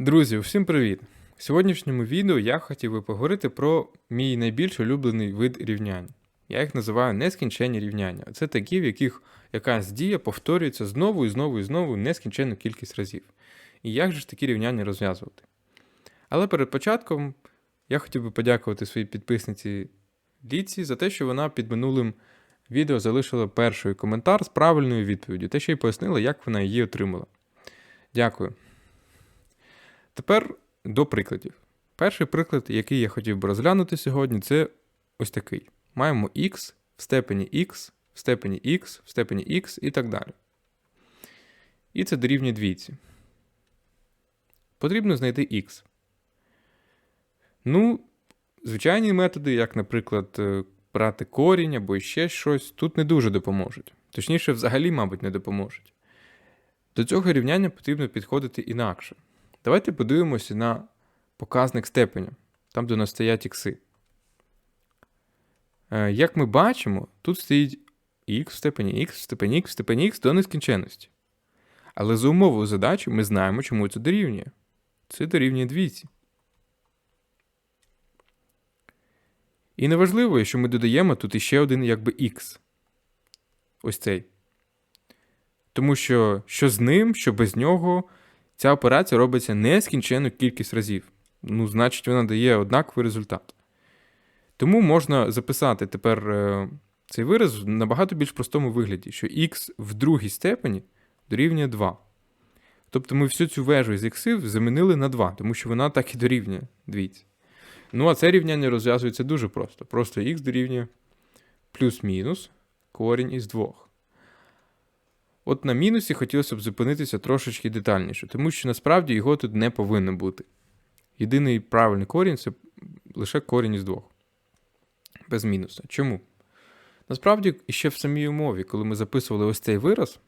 Друзі, всім привіт! В сьогоднішньому відео я хотів би поговорити про мій найбільш улюблений вид рівнянь. Я їх називаю нескінченні рівняння. Це такі, в яких якась дія повторюється знову і знову і знову нескінченну кількість разів. І як же ж такі рівняння розв'язувати? Але перед початком я хотів би подякувати своїй підписниці Ліці за те, що вона під минулим відео залишила перший коментар з правильною відповіддю, та ще й пояснила, як вона її отримала. Дякую. Тепер до прикладів. Перший приклад, який я хотів би розглянути сьогодні, це ось такий. Маємо x в степені x, в степені x, в степені x і так далі. І це дорівнює двійці. Потрібно знайти x. Ну, звичайні методи, як, наприклад, е, брати корінь або ще щось, тут не дуже допоможуть. Точніше, взагалі, мабуть, не допоможуть. До цього рівняння потрібно підходити інакше. Давайте подивимося на показник степеня, там, де у нас стоять ікси. Е, Як ми бачимо, тут стоїть x в степені x, в степені x, в степені x до нескінченності. Але за умовою задачі ми знаємо, чому це дорівнює. Це дорівнює двійці. І неважливо, що ми додаємо тут іще один якби x. Ось цей. Тому що що з ним, що без нього, ця операція робиться нескінченну кількість разів. Ну, значить, вона дає однаковий результат. Тому можна записати тепер е, цей вираз в набагато більш простому вигляді, що x в другій степені дорівнює 2. Тобто ми всю цю вежу з іксів замінили на 2, тому що вона так і дорівнює двійці. Ну, а це рівняння розв'язується дуже просто. Просто х дорівнює плюс-мінус корінь із 2. От на мінусі хотілося б зупинитися трошечки детальніше, тому що насправді його тут не повинно бути. Єдиний правильний корінь це лише корінь із 2. Без мінуса. Чому? Насправді, ще в самій умові, коли ми записували ось цей вираз,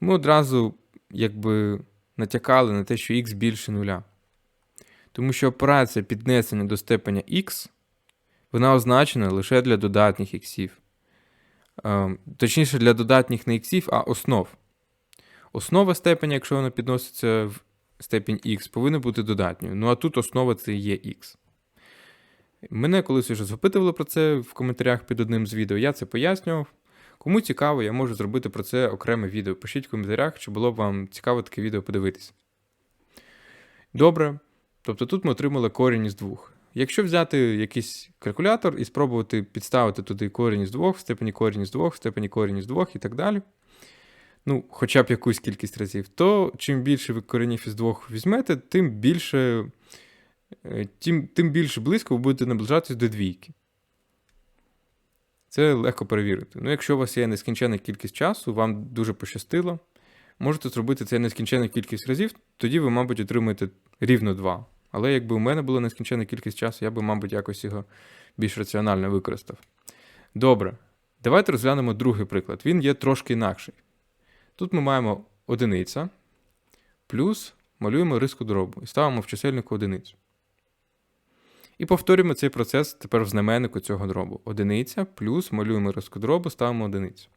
ми одразу якби натякали на те, що х більше нуля. Тому що операція піднесення до степеня х, вона означена лише для додатніх іксів. Е, Точніше, для додатніх не іксів, а основ. Основа степеня, якщо вона підноситься в степінь х, повинна бути додатньою. Ну а тут основа це є х. Мене колись вже запитували про це в коментарях під одним з відео, я це пояснював. Кому цікаво, я можу зробити про це окреме відео. Пишіть в коментарях, чи було б вам цікаво таке відео подивитись. Добре. Тобто тут ми отримали корінь із двох. Якщо взяти якийсь калькулятор і спробувати підставити туди корінь із двох, в степені корінь із двох, в степені корінь із двох і так далі, ну, хоча б якусь кількість разів, то чим більше ви коренів із двох візьмете, тим більше, е, тим, тим більше близько ви будете наближатись до двійки. Це легко перевірити. Ну, якщо у вас є нескінченна кількість часу, вам дуже пощастило, можете зробити це нескінченну кількість разів, тоді ви, мабуть, отримаєте рівно 2. Але якби у мене була нескінченна кількість часу, я би, мабуть, якось його більш раціонально використав. Добре, давайте розглянемо другий приклад. Він є трошки інакший. Тут ми маємо одиниця, плюс малюємо риску дробу і ставимо в чисельнику одиницю. І повторюємо цей процес тепер в знаменнику цього дробу. Одиниця плюс малюємо риску дробу, ставимо одиницю.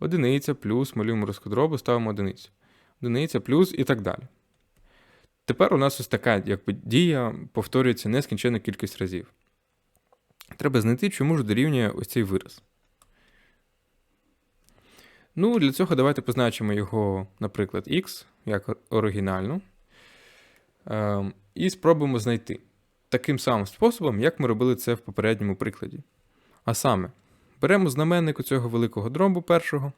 Одиниця плюс малюємо риску дробу, ставимо одиницю. Одиниця плюс і так далі. Тепер у нас ось така якби, дія повторюється нескінченну кількість разів. Треба знайти, чому ж дорівнює ось цей вираз. Ну, для цього давайте позначимо його, наприклад, x, як оригінальну. Ем, і спробуємо знайти таким самим способом, як ми робили це в попередньому прикладі. А саме, беремо знаменник у цього великого дробу першого.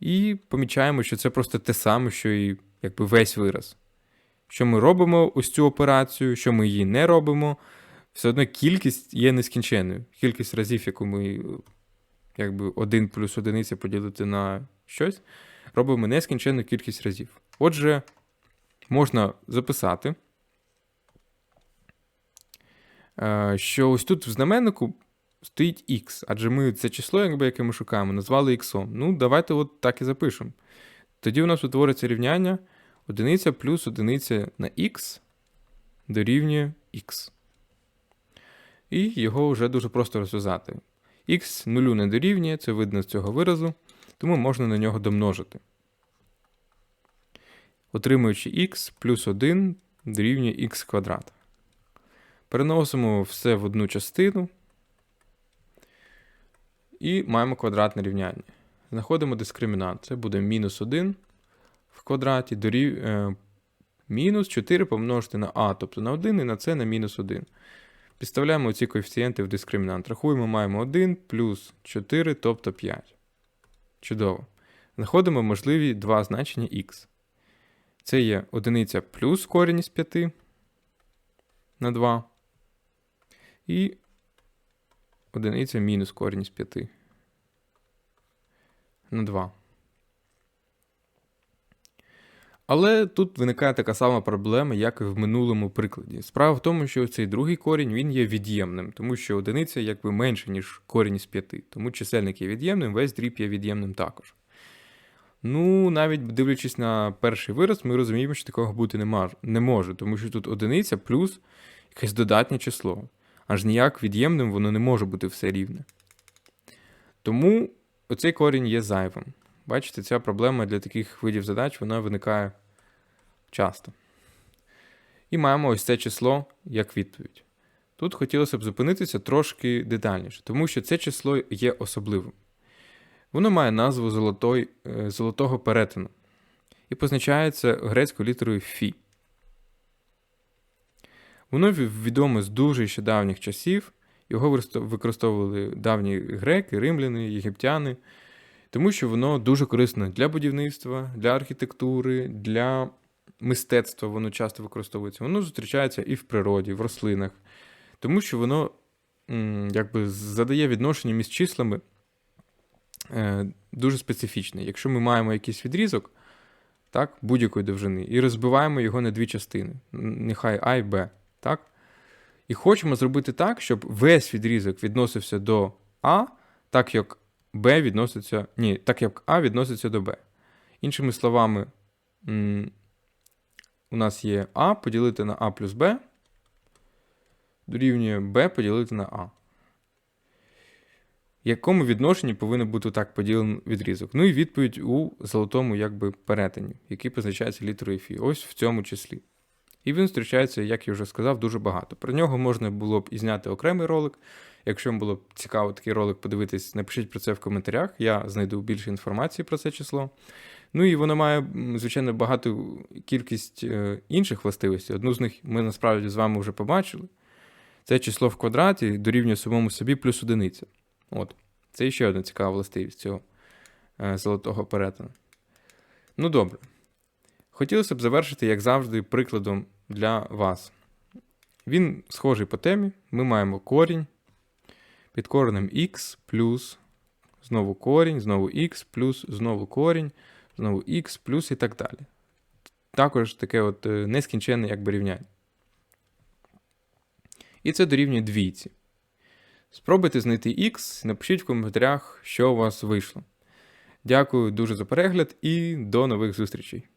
І помічаємо, що це просто те саме, що і якби весь вираз. Що ми робимо ось цю операцію, що ми її не робимо, все одно кількість є нескінченною. Кількість разів, яку ми якби 1 плюс одиниця поділити на щось, робимо нескінченну кількість разів. Отже, можна записати, е, що ось тут в знаменнику стоїть x, адже ми це число, якби, яке ми шукаємо, назвали x. Ну, давайте от так і запишемо. Тоді у нас утвориться рівняння одиниця плюс одиниця на х дорівнює х. І його вже дуже просто розв'язати. х нулю не дорівнює, це видно з цього виразу, тому можна на нього домножити. отримуючи х плюс 1 дорівнює х квадрат. Переносимо все в одну частину і маємо квадратне рівняння. Знаходимо дискримінант. Це буде мінус 1 в квадраті дорів... е, мінус 4 помножити на а, тобто на 1 і на це на мінус 1. Підставляємо ці коефіцієнти в дискримінант. Рахуємо, маємо 1 плюс 4, тобто 5. Чудово. Знаходимо можливі два значення х. Це є одиниця плюс корінь із 5 на 2. І одиниця мінус корінь із 5 на 2. Але тут виникає така сама проблема, як і в минулому прикладі. Справа в тому, що цей другий корінь він є від'ємним, тому що одиниця якби менше, ніж корінь із 5. Тому чисельник є від'ємним, весь дріб є від'ємним також. Ну, навіть дивлячись на перший вираз, ми розуміємо, що такого бути не може, тому що тут одиниця плюс якесь додатнє число. Аж ніяк від'ємним воно не може бути все рівне. Тому оцей корінь є зайвим. Бачите, ця проблема для таких видів задач вона виникає часто. І маємо ось це число як відповідь. Тут хотілося б зупинитися трошки детальніше, тому що це число є особливим. Воно має назву золотой, е, золотого перетину і позначається грецькою літерою Фі. Воно відоме з дуже ще давніх часів. Його використовували давні греки, римляни, єгиптяни, тому що воно дуже корисне для будівництва, для архітектури, для мистецтва воно часто використовується. Воно зустрічається і в природі, в рослинах, тому що воно якби задає відношення між числами е, дуже специфічне. Якщо ми маємо якийсь відрізок так, будь-якої довжини, і розбиваємо його на дві частини, нехай А і Б. Так? І хочемо зробити так, щоб весь відрізок відносився до А, так як Б відноситься. Ні, так як А відноситься до Б. Іншими словами, у нас є А поділити на А плюс Б, дорівнює Б поділити на А. В якому відношенні повинен бути так поділений відрізок? Ну і відповідь у золотому якби, перетині, який позначається літерою Фі. Ось в цьому числі. І він зустрічається, як я вже сказав, дуже багато. Про нього можна було б і зняти окремий ролик. Якщо вам було б цікаво такий ролик подивитись, напишіть про це в коментарях. Я знайду більше інформації про це число. Ну і воно має, звичайно, багату кількість е, інших властивостей. Одну з них ми насправді з вами вже побачили. Це число в квадраті дорівнює самому собі плюс одиниця. От. Це ще одна цікава властивість цього е, золотого перетину. Ну добре. Хотілося б завершити, як завжди, прикладом для вас. Він схожий по темі. Ми маємо корінь під коренем х плюс знову корінь, знову х плюс знову корінь, знову х плюс і так далі. Також таке от е, нескінченне якби рівняння. І це дорівнює двійці. Спробуйте знайти х, напишіть в коментарях, що у вас вийшло. Дякую дуже за перегляд і до нових зустрічей.